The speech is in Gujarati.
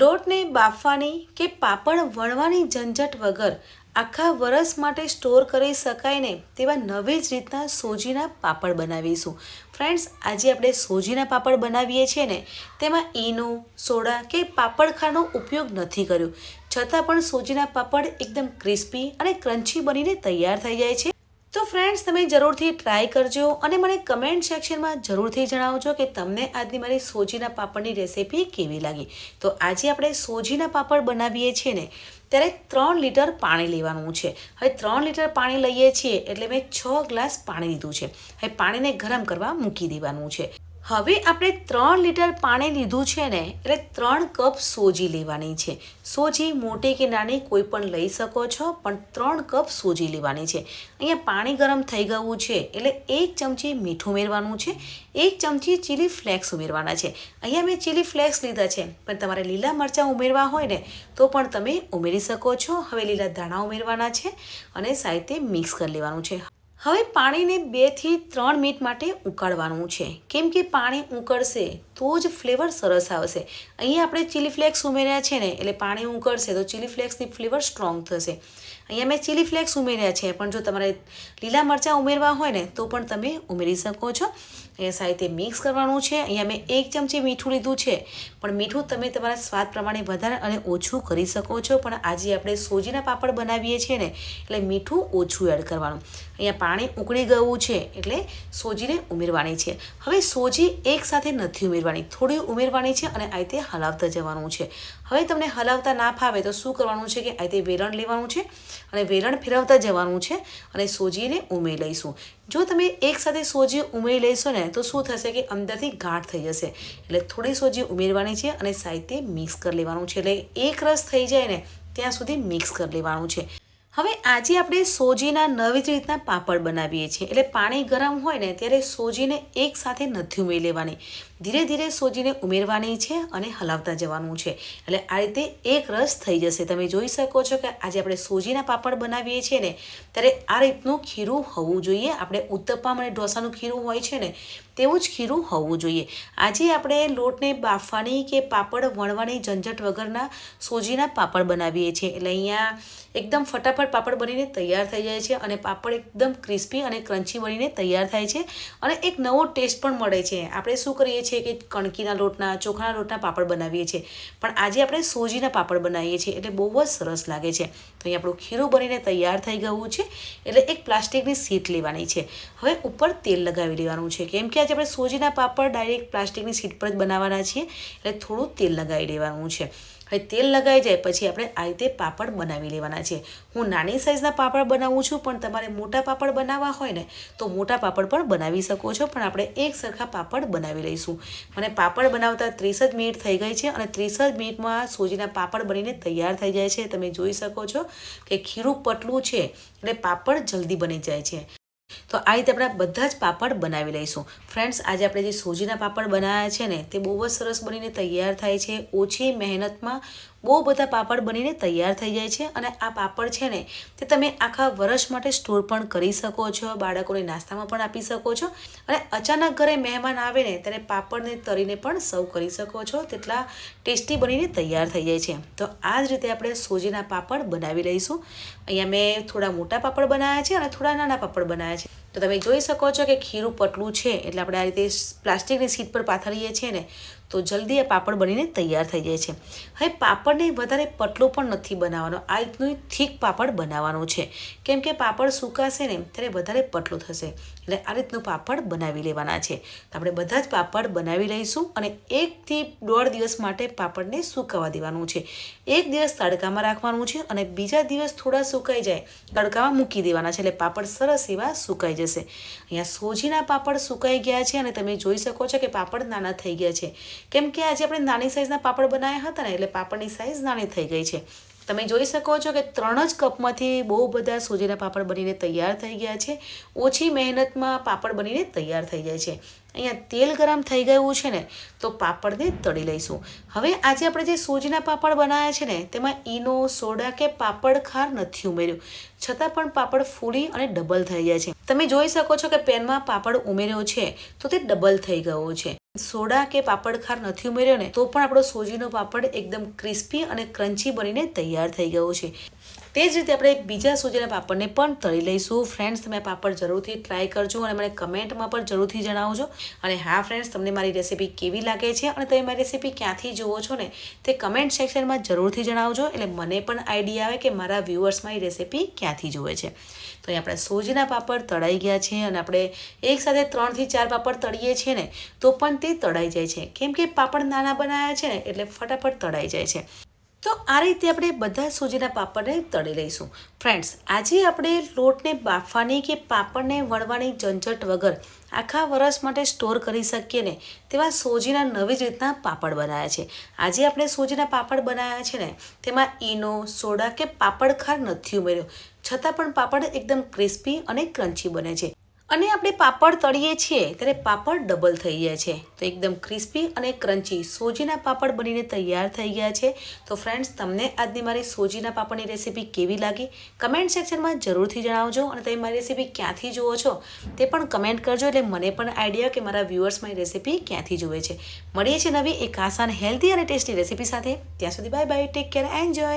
લોટને બાફવાની કે પાપડ વણવાની ઝંઝટ વગર આખા વરસ માટે સ્ટોર કરી શકાય ને તેવા નવી જ રીતના સોજીના પાપડ બનાવીશું. ફ્રેન્ડ્સ, આજે આપણે સોજીના પાપડ બનાવીએ છીએ ને, તેમાં ઈનો, સોડા કે પાપડ ખારનો ઉપયોગ નથી કર્યો. છતાં પણ સોજીના પાપડ એકદમ ક્રિસ્પી અને ક્રન્ચી બનીને તૈયાર થઈ જાય છે. તો ફ્રેન્ડ્સ તમે જરૂરથી ટ્રાય કરજો અને મને કમેન્ટ સેક્શનમાં જરૂરથી જણાવજો કે તમને આજની મારી સોજીના પાપડની રેસિપી કેવી લાગી. તો આજે આપણે સોજીના પાપડ બનાવીએ છીએ ને, ત્યારે ત્રણ લીટર પાણી લેવાનું છે. હવે ત્રણ લીટર પાણી લઈએ છીએ એટલે મેં છ ગ્લાસ પાણી લીધું છે. હવે પાણીને ગરમ કરવા મૂકી દેવાનું છે. હવે આપણે ત્રણ લીટર પાણી લીધું છે ને, એટલે ત્રણ કપ સોજી લેવાની છે. સોજી મોટી કે નાની કોઈ પણ લઈ શકો છો, પણ ત્રણ કપ સોજી લેવાની છે. અહીંયા પાણી ગરમ થઈ ગયું છે, એટલે એક ચમચી મીઠું ઉમેરવાનું છે, એક ચમચી ચીલી ફ્લેક્સ ઉમેરવાના છે. અહીંયા મેં ચીલી ફ્લેક્સ લીધા છે, પણ તમારે લીલા મરચાં ઉમેરવા હોય ને, તો પણ તમે ઉમેરી શકો છો. હવે લીલા ધાણા ઉમેરવાના છે અને સાહિત્ય મિક્સ કરી લેવાનું છે. હવે પાણીને બેથી ત્રણ મિનિટ માટે ઉકાળવાનું છે. કેમ કે પાણી ઉકળશે તો જ ફ્લેવર સરસ આવશે. અહીંયા આપણે ચીલી ફ્લેક્સ ઉમેર્યા છે ને, એટલે પાણી ઉકળશે તો ચીલી ફ્લેક્સની ફ્લેવર સ્ટ્રોંગ થશે. અહીંયા મેં ચીલી ફ્લેક્સ ઉમેર્યા છે, પણ જો તમારે લીલા મરચાં ઉમેરવા હોય ને, તો પણ તમે ઉમેરી શકો છો. અહીંયા સાથે મિક્સ કરવાનું છે. અહીંયા મેં એક ચમચી મીઠું લીધું છે, પણ મીઠું તમે તમારા સ્વાદ પ્રમાણે વધારે અને ઓછું કરી શકો છો. પણ આજે આપણે સોજીના પાપડ બનાવીએ છીએ ને, એટલે મીઠું ઓછું એડ કરવાનું. અહીંયા પાણી ઉકળી ગયું છે, એટલે સોજીને ઉમેરવાની છે. હવે સોજી એકસાથે નથી ઉમેરવાની, થોડી ઉમેરવાની છે અને આ રીતે હલાવતા જવાનું છે. હવે તમને હલાવતા ના ફાવે તો શું કરવાનું છે કે આ વેલણ લેવાનું છે અને વેલણ ફેરવતા જવાનું છે અને સોજીને ઉમેરી લઈશું. જો તમે એકસાથે સોજી ઉમેરી લઈશો ને તો શું થશે કે અંદરથી ગાંઠ થઈ જશે. એટલે થોડી સોજી ઉમેરવાની છે અને સાહિત્ય મિક્સ કરી લેવાનું છે. એટલે એક રસ થઈ જાય ને ત્યાં સુધી મિક્સ કરી લેવાનું છે. હવે આજે આપણે સોજીના નવી જ રીતના પાપડ બનાવીએ છીએ. એટલે પાણી ગરમ હોય ને ત્યારે સોજીને એકસાથે નથી ઉમેરી લેવાની. ધીરે ધીરે સોજીને ઉમેરવાની છે અને હલાવતા જવાનું છે. એટલે આ રીતે એક રસ થઈ જશે. તમે જોઈ શકો છો કે આજે આપણે સોજીના પાપડ બનાવીએ છીએ ને, ત્યારે આ રીતનું ખીરું હોવું જોઈએ. આપણે ઉત્તપમ અને ઢોસાનું ખીરું હોય છે ને, તેવું જ ખીરું હોવું જોઈએ. આજે આપણે લોટને બાફવાની કે પાપડ વણવાની ઝંઝટ વગરના સોજીના પાપડ બનાવીએ છીએ. એટલે અહીંયા એકદમ ફટાફટ પાપડ બનીને તૈયાર થઈ જાય છે અને પાપડ એકદમ ક્રિસ્પી અને ક્રન્ચી બનીને તૈયાર થાય છે અને એક નવો ટેસ્ટ પણ મળે છે. આપણે શું કરીએ છીએ? કે કણકીના લોટના, ચોખાના લોટના પાપડ બનાવીએ છીએ. પણ આજે આપણે સોજીના પાપડ બનાવીએ છીએ, એટલે બહુ જ સરસ લાગે છે. તો અહીં આપણું ખીરું બનીને તૈયાર થઈ ગયું છે, એટલે એક પ્લાસ્ટિકની સીટ લેવાની છે. હવે ઉપર તેલ લગાવી લેવાનું છે, કેમ કે આજે આપણે સોજીના પાપડ ડાયરેક્ટ પ્લાસ્ટિકની સીટ પર જ બનાવવાના છીએ, એટલે થોડું તેલ લગાવી લેવાનું છે. હવે તેલ લગાઈ જાય પછી આપણે આ રીતે પાપડ બનાવી લેવાના છે. હું નાની સાઇઝના પાપડ બનાવું છું, પણ તમારે મોટા પાપડ બનાવવા હોય ને, તો મોટા પાપડ પણ બનાવી શકો છો, પણ આપણે એક સરખા પાપડ બનાવી લઈશું. મને પાપડ બનાવતા ત્રીસ જ મિનિટ થઈ ગઈ છે અને ત્રીસ જ મિનિટમાં સોજીના પાપડ બનીને તૈયાર થઈ જાય છે. તમે જોઈ શકો છો કે ખીરું પટલું છે એટલે પાપડ જલ્દી બની જાય છે. તો આ રીતે આપણે બધા જ પાપડ બનાવી લઈશું. ફ્રેન્ડ્સ આજે આપણે જે સોજીના પાપડ બનાવ્યા છે ને, તે બહુ જ સરસ બનીને તૈયાર થાય છે. ઓછી મહેનતમાં બહુ બધા પાપડ બનીને તૈયાર થઈ જાય છે અને આ પાપડ છે ને, તે તમે આખા વર્ષ માટે સ્ટોર પણ કરી શકો છો, બાળકોને નાસ્તામાં પણ આપી શકો છો અને અચાનક ઘરે મહેમાન આવે ને, ત્યારે પાપડને તરીને પણ સર્વ કરી શકો છો. તેટલા ટેસ્ટી બનીને તૈયાર થઈ જાય છે. તો આ જ રીતે આપણે સોજીના પાપડ બનાવી લઈશું. અહીંયા મેં થોડા મોટા પાપડ બનાવ્યા છે અને થોડા નાના પાપડ બનાવ્યા છે. તો તમે જોઈ શકો છો કે ખીરું પટલું છે, એટલે આપણે આ રીતે પ્લાસ્ટિકની સીટ પર પાથરીએ છીએ ને તો જલ્દી એ પાપડ બનીને તૈયાર થઈ જાય છે. હવે પાપડને વધારે પતલું પણ નથી બનાવવાનો. આ રીતનું થીક પાપડ બનાવવાનું છે. કેમ કે પાપડ સુકાશે ને ત્યારે વધારે પતલું થશે. એટલે આ રીતનું પાપડ બનાવી લેવાના છે. તો આપણે બધા જ પાપડ બનાવી લઈશું અને એકથી દોઢ દિવસ માટે પાપડને સુકાવા દેવાનું છે. એક દિવસ તડકામાં રાખવાનું છે અને બીજા દિવસ થોડા સુકાઈ જાય. તડકામાં મૂકી દેવાના છે એટલે પાપડ સરસ એવા સુકાઈ જશે. અહીંયા સોજીના પાપડ સુકાઈ ગયા છે અને તમે જોઈ શકો છો કે પાપડ નાના થઈ ગયા છે. કેમ કે આજે આપણે નાની સાઇઝના પાપડ બનાવ્યા હતા ને, એટલે પાપડની સાઇઝ નાની થઈ ગઈ છે. તમે જોઈ શકો છો કે ત્રણ જ કપમાંથી બહુ બધા સોજીના પાપડ બનીને તૈયાર થઈ ગયા છે. ઓછી મહેનતમાં પાપડ બનીને તૈયાર થઈ જાય છે. અહીંયા તેલ ગરમ થઈ ગયું છે ને, તો પાપડને તળી લઈશું. હવે આજે આપણે જે સૂજીના પાપડ બનાવ્યા છે ને, તેમાં ઈનો, સોડા કે પાપડ ખાર નથી ઉમેર્યું. છતાં પણ પાપડ ફૂલી અને ડબલ થઈ ગયા છે. તમે જોઈ શકો છો કે પેનમાં પાપડ ઉમેર્યો છે, તો તે ડબલ થઈ ગયો છે. સોડા કે પાપડ ખાર નથી ઉમેર્યો ને, તો પણ આપણો સોજીનો પાપડ એકદમ ક્રિસ્પી અને ક્રન્ચી બનીને તૈયાર થઈ ગયો છે. તે જ રીતે આપણે બીજા સૂજીના પાપડને પણ તળી લઈશું. ફ્રેન્ડ્સ તમે પાપડ જરૂરથી ટ્રાય કરજો અને મને કમેન્ટમાં પણ જરૂરથી જણાવજો. અને હા ફ્રેન્ડ્સ તમને મારી રેસીપી કેવી લાગે છે અને તમે મારી રેસીપી ક્યાંથી જુઓ છો ને, તે કમેન્ટ સેક્શનમાં જરૂરથી જણાવજો એટલે મને પણ આઈડિયા આવે કે મારા વ્યૂઅર્સ મારી રેસીપી ક્યાંથી જુએ છે. તો અહીં આપણે સોજીના પાપડ તળાઈ ગયા છે અને આપણે એકસાથે ત્રણથી ચાર પાપડ તળીએ છીએ ને, તો પણ તે તળાઈ જાય છે. કેમ કે પાપડ નાના બનાવ્યા છે ને, એટલે ફટાફટ તળાઈ જાય છે. તો આ રીતે આપણે બધા સૂજીના પાપડને તળી લઈશું. ફ્રેન્ડ્સ આજે આપણે લોટને બાફવાની કે પાપડને વણવાની ઝંઝટ વગર આખા વરસ માટે સ્ટોર કરી શકીએ ને તેવા સોજીના નવી જ રીતના પાપડ બનાવ્યા છે. આજે આપણે સોજીના પાપડ બનાવ્યા છે ને, તેમાં ઈનો, સોડા કે પાપડખાર નથી ઉમેર્યો. છતાં પણ પાપડ એકદમ ક્રિસ્પી અને ક્રન્ચી બને છે. અને આપણે પાપડ તળીએ છીએ, ત્યારે પાપડ ડબલ થઈ ગયા છે. તો એકદમ ક્રિસ્પી અને ક્રન્ચી સોજીના પાપડ બનીને તૈયાર થઈ ગયા છે. તો ફ્રેન્ડ્સ તમને આજની મારી સોજીના પાપડની રેસીપી કેવી લાગી? કમેન્ટ સેક્શનમાં જરૂરથી જણાવજો અને તમે મારી રેસીપી ક્યાંથી જુઓ છો, તે પણ કમેન્ટ કરજો. એટલે મને પણ આઈડિયા કે મારા વ્યૂઅર્સ મારી રેસીપી ક્યાંથી જુએ છે. મળીએ છીએ નવી એક આસાન હેલ્ધી અને ટેસ્ટી રેસીપી સાથે. ત્યાં સુધી bye bye take care enjoy